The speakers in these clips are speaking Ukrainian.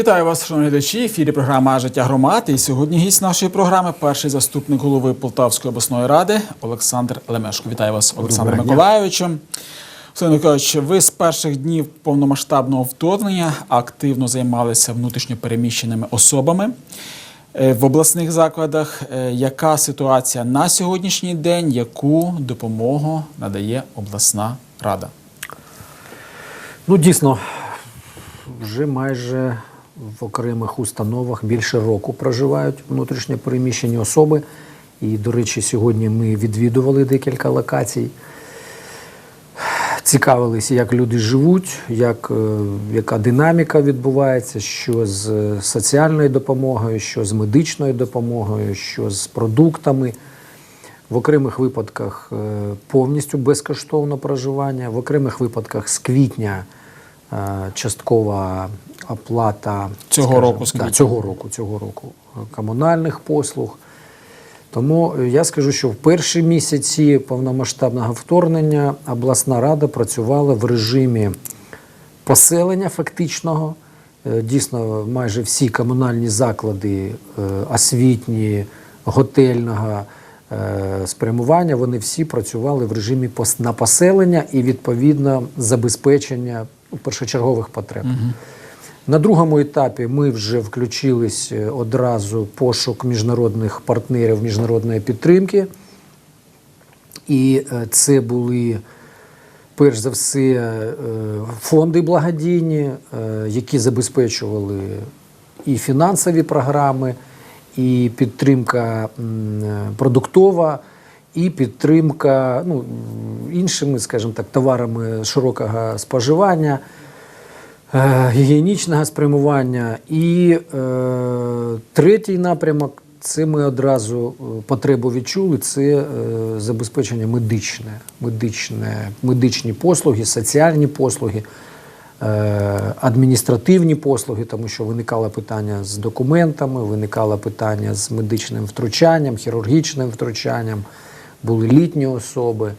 Вітаю вас, шановні глядачі. В ефірі програма Життя громад. І сьогодні гість нашої програми перший заступник голови Полтавської обласної ради Олександр Лемешко. Вітаю вас, Олександр. Миколайовичу. Олександр Миколайович, ви з перших днів повномасштабного вторгнення активно займалися внутрішньопереміщеними особами е, в обласних закладах. Е, Яка ситуація на сьогоднішній день? Яку допомогу надає обласна рада? Ну, дійсно, вже майже в окремих установах більше року проживають внутрішньо переміщені особи. І, до речі, сьогодні ми відвідували декілька локацій. Цікавилися, як люди живуть, як, е, яка динаміка відбувається, що з соціальною допомогою, що з медичною допомогою, що з продуктами. В окремих випадках е, повністю безкоштовне проживання, в окремих випадках з квітня е, часткова оплата Цього року, да, цього року, цього року е, комунальних послуг. Тому е, я скажу, що в перші місяці повномасштабного вторгнення обласна рада працювала в режимі поселення фактичного. Е, Дійсно, майже всі комунальні заклади освітні, готельного спрямування, вони всі працювали в режимі на поселення і відповідно забезпечення першочергових потреб. На другому етапі ми вже включились е, одразу пошук міжнародних партнерів міжнародної підтримки. І е, це були перш за все е, фонди благодійні, які забезпечували і фінансові програми, і підтримка продуктова, і підтримка ну, іншими, скажімо так, товарами широкого споживання. Е, Гігієнічного спрямування. І е, третій напрямок це ми одразу е, потребу відчули. Це е, забезпечення медичне, медичне, медичні послуги, соціальні послуги, е, адміністративні послуги, тому що виникало питання з документами, виникало питання з медичним втручанням, хірургічним втручанням, були літні особи,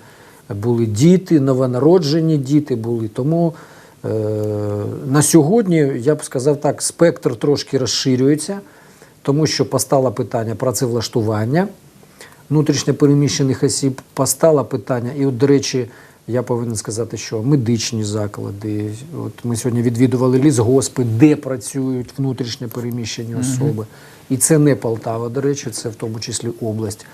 були діти, новонароджені діти були. Тому на сьогодні я б сказав так, спектр трошки розширюється, тому що постало питання працевлаштування внутрішньопереміщених осіб, постало питання, і от, до речі, я повинен сказати, що медичні заклади. От ми сьогодні відвідували лісгоспи, де працюють внутрішньо переміщені особи. І це не Полтава, до речі, це в тому числі область.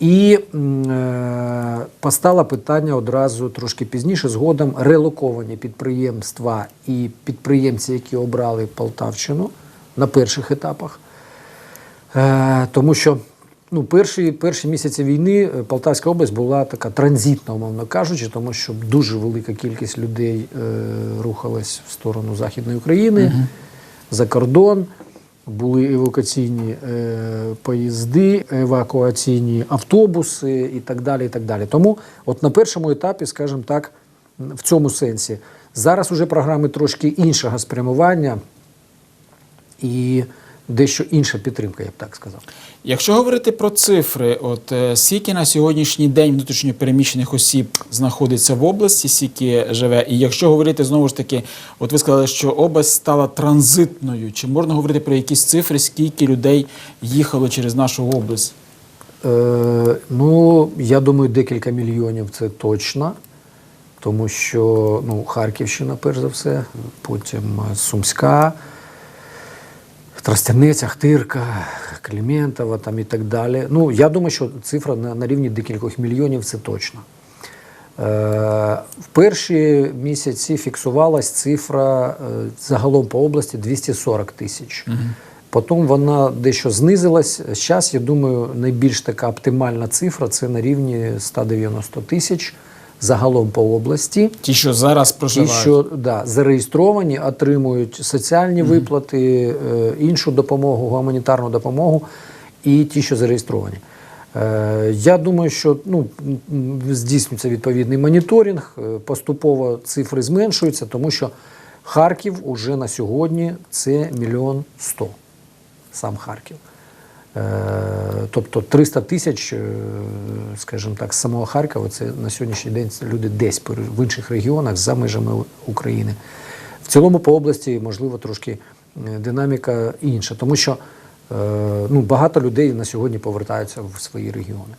І е, постало питання одразу трошки пізніше, згодом релоковані підприємства і підприємці, які обрали Полтавщину на перших етапах. Е, тому що ну, перші, перші місяці війни е, Полтавська область була така транзитна, умовно кажучи, тому що дуже велика кількість людей е, рухалась в сторону Західної України, за кордон. Були евакуаційні е, поїзди, евакуаційні автобуси і так далі. І так далі. Тому, от на першому етапі, скажімо так, в цьому сенсі. Зараз уже програми трошки іншого спрямування і дещо інша підтримка, я б так сказав. Якщо говорити про цифри, от е, скільки на сьогоднішній день внутрішньопереміщених осіб знаходиться в області, скільки живе, і якщо говорити знову ж таки, от ви сказали, що область стала транзитною, чи можна говорити про якісь цифри, скільки людей їхало через нашу область? Е, ну, я думаю, декілька мільйонів це точно. Тому що ну, Харківщина, перш за все, потім е, Сумська, Тростянець, Ахтирка, Кліментова там і так далі. Ну, я думаю, що цифра на, на рівні декількох мільйонів це точно. Е, в перші місяці фіксувалась цифра е, загалом по області 240 тисяч. Потім вона дещо знизилась. Зараз, я думаю, найбільш така оптимальна цифра це на рівні 190 тисяч загалом по області. Ті, що зараз Ті, проживають. що да, зареєстровані, отримують соціальні виплати, е, іншу допомогу, гуманітарну допомогу, і ті, що зареєстровані. Е, Я думаю, що ну, здійснюється відповідний моніторинг, е, поступово цифри зменшуються, тому що Харків уже на сьогодні це мільйон сто, сам Харків. Е, Тобто 300 тисяч, е, скажімо так, з самого Харкова, це на сьогоднішній день люди десь в інших регіонах за межами України. В цілому по області, можливо, трошки е, динаміка інша, тому що ну, багато людей на сьогодні повертаються в свої регіони.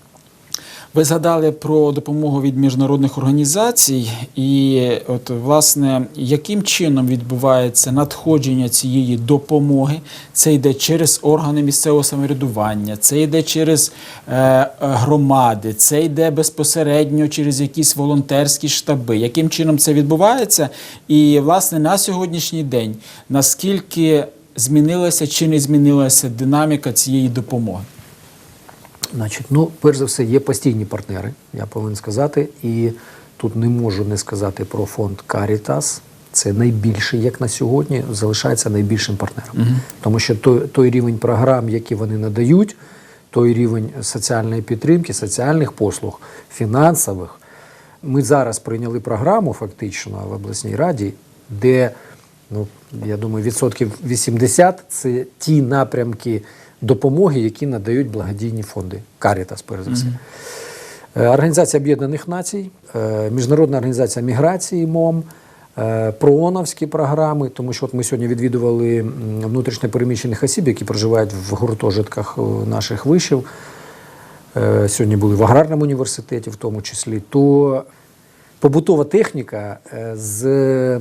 Ви згадали про допомогу від міжнародних організацій, і от власне яким чином відбувається надходження цієї допомоги? Це йде через органи місцевого самоврядування, це йде через е, громади, це йде безпосередньо через якісь волонтерські штаби. Яким чином це відбувається? І власне на сьогоднішній день наскільки змінилася чи не змінилася динаміка цієї допомоги? Значить, ну, перш за все, є постійні партнери, я повинен сказати. І тут не можу не сказати про фонд Caritas. Це найбільший, як на сьогодні, залишається найбільшим партнером. Тому що той, той рівень програм, які вони надають, той рівень соціальної підтримки, соціальних послуг, фінансових. Ми зараз прийняли програму фактично в обласній раді, де, ну, я думаю, відсотків 80 це ті напрямки допомоги, які надають благодійні фонди. Карітас, перш за все. Е, Організація Об'єднаних Націй, е, Міжнародна організація міграції МОМ, е, прооновські програми, тому що от ми сьогодні відвідували внутрішньо переміщених осіб, які проживають в гуртожитках наших вишів. Сьогодні були в аграрному університеті, в тому числі, то побутова техніка з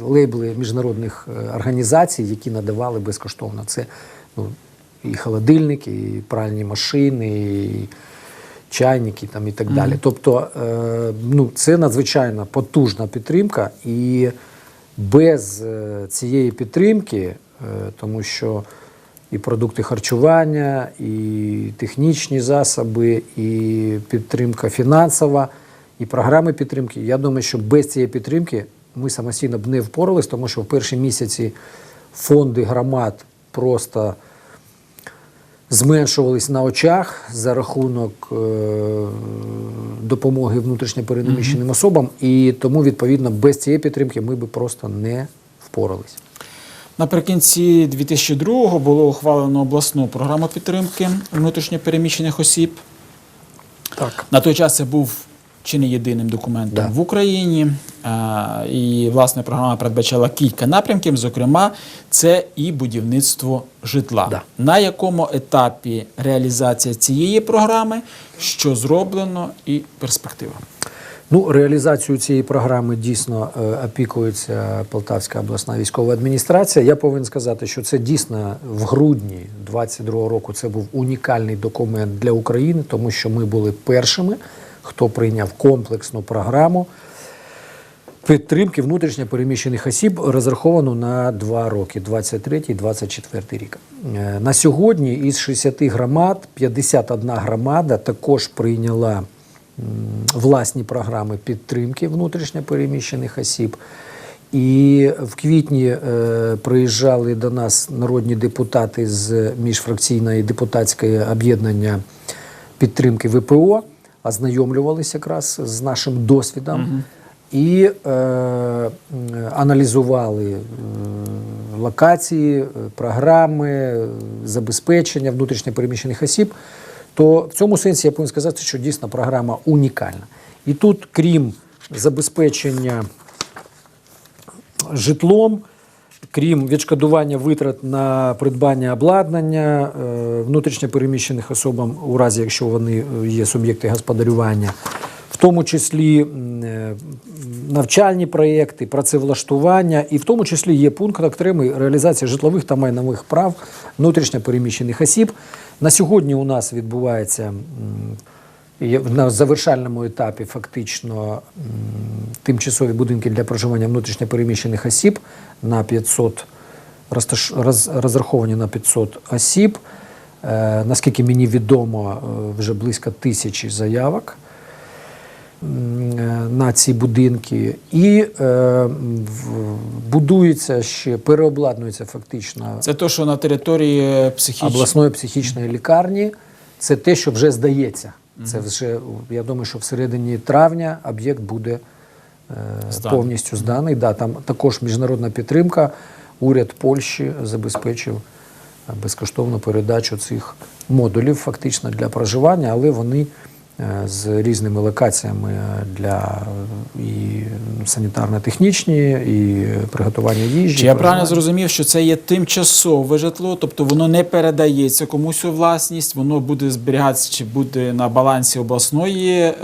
лейбли міжнародних організацій, які надавали безкоштовно. Це ну, і холодильники, і пральні машини, і чайники там, і так далі. Тобто е, ну, це надзвичайно потужна підтримка, і без е, цієї підтримки, е, тому що і продукти харчування, і технічні засоби, і підтримка фінансова, і програми підтримки. Я думаю, що без цієї підтримки ми самостійно б не впорались, тому що в перші місяці фонди громад просто зменшувались на очах за рахунок е, допомоги внутрішньопереміщеним особам, і тому, відповідно, без цієї підтримки ми би просто не впорались. Наприкінці 2002-го було ухвалено обласну програму підтримки внутрішньопереміщених осіб. Так. На той час це був чи не єдиним документом Да. в Україні. А, І власне програма передбачала кілька напрямків. Зокрема, це і будівництво житла. Да. На якому етапі реалізація цієї програми, що зроблено, і перспектива. Ну, реалізацію цієї програми дійсно е, опікується Полтавська обласна військова адміністрація. Я повинен сказати, що це дійсно в грудні 22 року це був унікальний документ для України, тому що ми були першими, хто прийняв комплексну програму підтримки внутрішньо переміщених осіб, розраховану на два роки 23-24 рік. Е, На сьогодні із 60 громад 51 громада також прийняла власні програми підтримки внутрішньо переміщених осіб. І в квітні е, приїжджали до нас народні депутати з міжфракційної депутатської об'єднання підтримки ВПО, ознайомлювалися якраз з нашим досвідом і е, аналізували е, локації, е, програми, е, забезпечення внутрішньо переміщених осіб. То в цьому сенсі я повинен сказати, що дійсно програма унікальна. І тут, крім забезпечення житлом, крім відшкодування витрат на придбання обладнання е, внутрішньо переміщених особам, у разі якщо вони е, є суб'єкти господарювання, в тому числі е, навчальні проєкти, працевлаштування, і в тому числі є пункт окремий реалізація житлових та майнових прав внутрішньо переміщених осіб. На сьогодні у нас відбувається. На завершальному етапі фактично тимчасові будинки для проживання внутрішньопереміщених осіб на 500, розташ- розраховані на 500 осіб. Е, наскільки мені відомо, е, вже близько тисячі заявок е, на ці будинки. І е, будується ще, переобладнується фактично Це те, що на території психічної обласної психічної лікарні. Це те, що вже здається. Це вже я думаю, що в середині травня об'єкт буде е, Зданий. повністю зданий. Да, там також міжнародна підтримка. Уряд Польщі забезпечив е, безкоштовну передачу цих модулів фактично для проживання, але вони з різними локаціями для е, і санітарно-технічні, і приготування їжі. Чи я правильно зрозумів, що це є тимчасове житло, тобто воно не передається комусь у власність, воно буде зберігатися чи буде на балансі обласної. Е...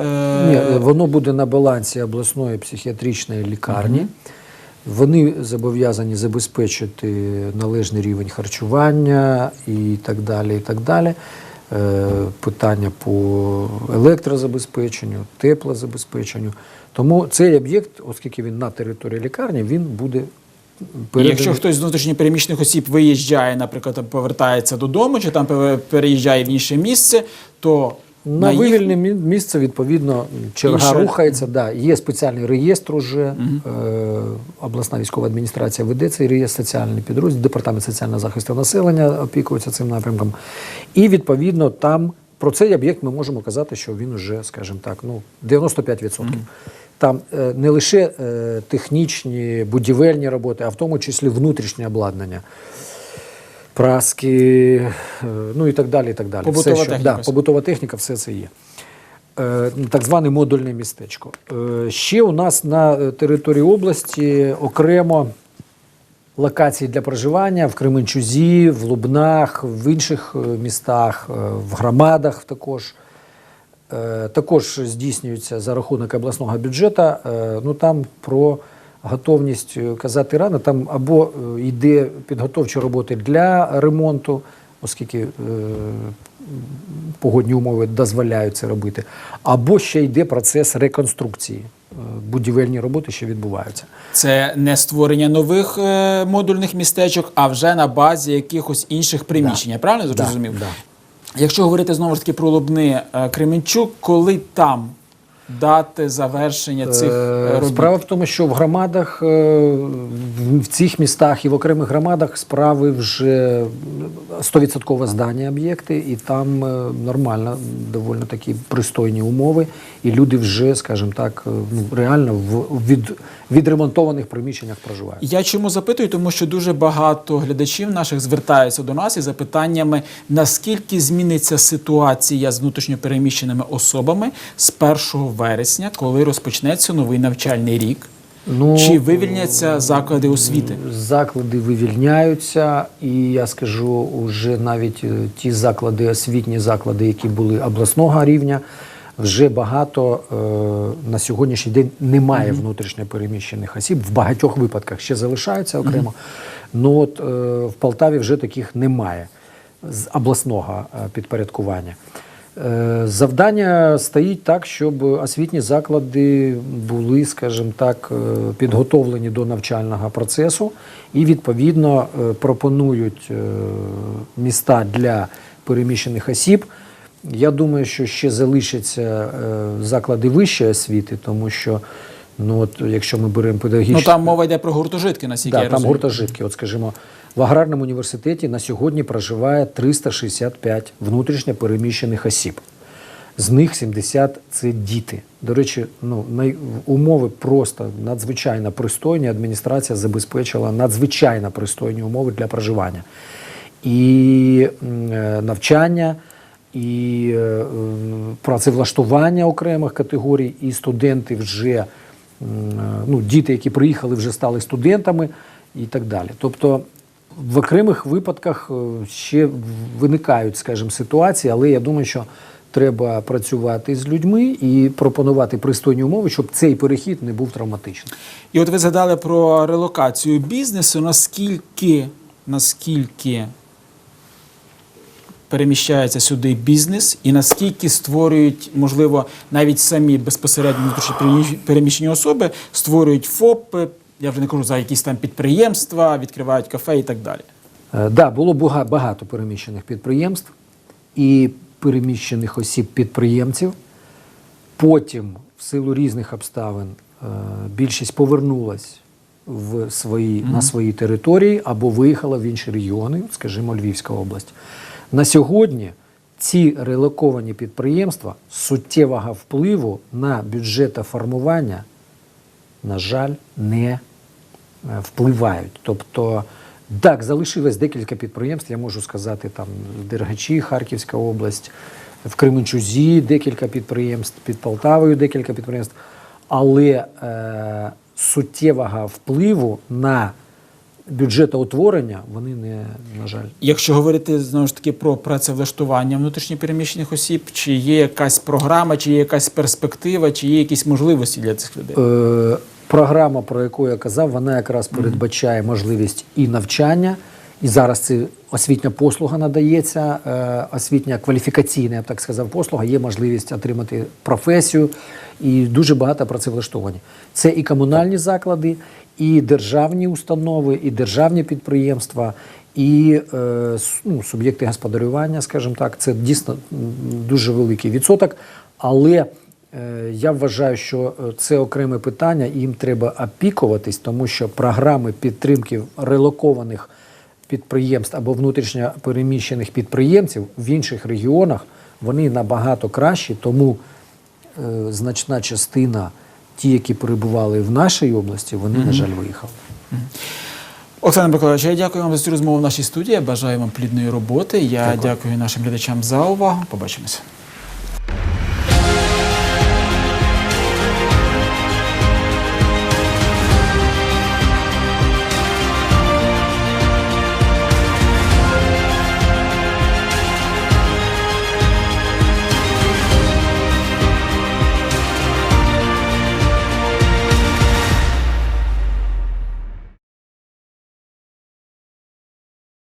Ні, воно буде на балансі обласної психіатричної лікарні. Вони зобов'язані забезпечити належний рівень харчування і так далі. І так далі. Е, Питання по електрозабезпеченню, теплозабезпеченню. Тому цей об'єкт, оскільки він на території лікарні, він буде І переданий. Якщо хтось з внутрішньопереміщених осіб виїжджає, наприклад, повертається додому, чи там пере- переїжджає в інше місце, то На їх- вивільне мі- місце, відповідно, черга Інше- рухається. Да. Є спеціальний реєстр уже. Е, обласна військова адміністрація веде цей реєстр, соціальний підрозділ, департамент соціального захисту населення опікується цим напрямком. І відповідно там про цей об'єкт ми можемо казати, що він уже, скажімо так, ну 95%. Там е, не лише е, технічні будівельні роботи, а в тому числі внутрішнє обладнання. Праски, е, ну і так далі. І так далі. Побутова все, що, техніка. Да, побутова техніка, все це є. Е, Так зване модульне містечко. Е, Ще у нас на території області окремо локації для проживання в Кременчузі, в Лубнах, в інших містах, в громадах також. Також здійснюється за рахунок обласного бюджету. Ну там про готовність е, казати рано. Там або е, йде підготовчі роботи для ремонту, оскільки е, погодні умови дозволяють це робити, або ще йде процес реконструкції. Будівельні роботи ще відбуваються. Це не створення нових е, модульних містечок, а вже на базі якихось інших приміщень. Я правильно зрозумів? да. Якщо говорити знову ж таки про Лубни е, Кременчук, коли там дати завершення цих Е, робіт? Справа в тому, що в громадах, е, в- цих містах і в окремих громадах справи вже 100% здані об'єкти, і там е, нормально, доволі такі пристойні умови, і люди вже, скажімо так, ну, реально в від, відремонтованих приміщеннях проживають. Я чому запитую? Тому що дуже багато глядачів наших звертаються до нас із запитаннями, наскільки зміниться ситуація з внутрішньопереміщеними особами з 1 вересня, коли розпочнеться новий навчальний рік. Ну, Чи вивільняться заклади освіти? Заклади вивільняються, і я скажу, вже навіть е, ті заклади, освітні заклади, які були обласного рівня, вже багато е, на сьогоднішній день немає внутрішньо переміщених осіб. В багатьох випадках ще залишаються окремо. Ну от е, в Полтаві вже таких немає з обласного е, підпорядкування. Е, Завдання стоїть так, щоб освітні заклади були, скажімо так, е, підготовлені до навчального процесу і відповідно е, пропонують міста для переміщених осіб. Я думаю, що ще залишаться заклади вищої освіти, тому що ну от, якщо ми беремо педагогічні Ну там мова йде про гуртожитки, наскільки Да, я там гуртожитки. От скажімо, в аграрному університеті на сьогодні проживає 365 внутрішньо переміщених осіб. З них 70 – це діти. До речі, ну умови просто надзвичайно пристойні. Адміністрація забезпечила надзвичайно пристойні умови для проживання. І е, навчання, і е, працевлаштування окремих категорій, і студенти вже е, ну, діти, які приїхали, вже стали студентами і так далі. Тобто в окремих випадках е, ще виникають, скажімо, ситуації, але я думаю, що треба працювати з людьми і пропонувати пристойні умови, щоб цей перехід не був травматичним. І от ви згадали про релокацію бізнесу. Наскільки, наскільки переміщається сюди бізнес, і наскільки створюють, можливо, навіть самі безпосередньо переміщені особи створюють ФОПи, я вже не кажу за якісь там підприємства, відкривають кафе і так далі. Так, да, було багато переміщених підприємств і переміщених осіб підприємців. Потім, в силу різних обставин, е, більшість повернулась в свої, на свої території або виїхала в інші регіони, скажімо, Львівська область. На сьогодні ці релоковані підприємства суттєвого впливу на бюджетоформування, на жаль, не е, впливають. Тобто, так, залишилось декілька підприємств, я можу сказати, там Дергачі, Харківська область, в Кременчузі декілька підприємств, під Полтавою декілька підприємств, але е, суттєвого впливу на бюджетоутворення вони не, на жаль. Якщо говорити знову ж таки про працевлаштування внутрішньопереміщених осіб, чи є якась програма, чи є якась перспектива, чи є якісь можливості для цих людей? Е, програма, про яку я казав, вона якраз передбачає можливість і навчання, і зараз це освітня послуга надається, е, освітня кваліфікаційна, я б так сказав, послуга, є можливість отримати професію і дуже багато працевлаштовані. Це і комунальні заклади, і державні установи, і державні підприємства. І е, ну, суб'єкти господарювання, скажімо так, це дійсно дуже великий відсоток. Але Я вважаю, що е, це окреме питання, і їм треба опікуватись, тому що програми підтримки релокованих підприємств або внутрішньо переміщених підприємців в інших регіонах вони набагато кращі, тому е, значна частина, ті, які перебували в нашій області, вони, на жаль, виїхали. Олександр Миколаївич, я дякую вам за цю розмову в нашій студії. Бажаю вам плідної роботи. Я дякую нашим глядачам за увагу. Побачимося.